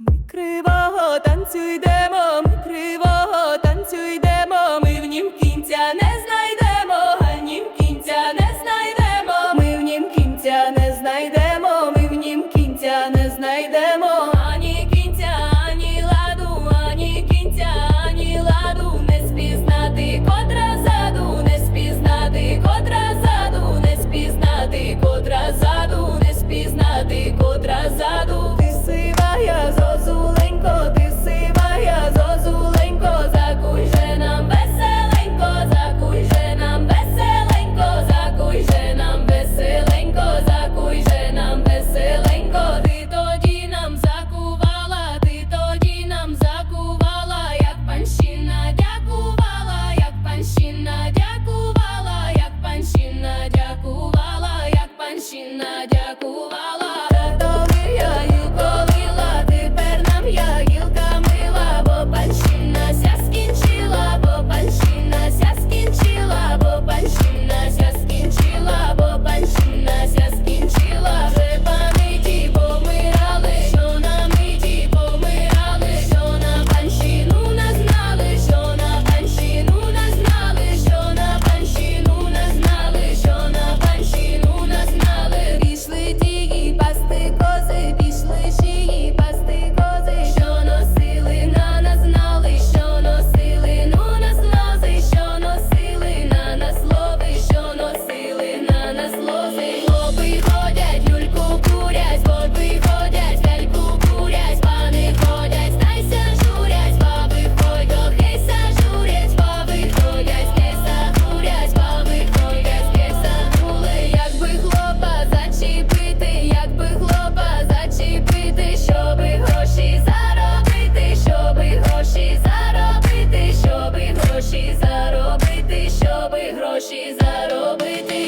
Ми кривого танцю йдемо, ми кривого танцю йдемо, ми в нім кінця не знайдемо, а нім кінця не знайдемо, ми в нім кінця не знайдемо, ми в нім кінця не знайдемо, ані кінця, ані ладу, ані кінця, ані ладу, не спізнати котра заду, не спізнати котра заду, не спізнати котра заду, не спізнати котра заду. Україна. гроші заробити.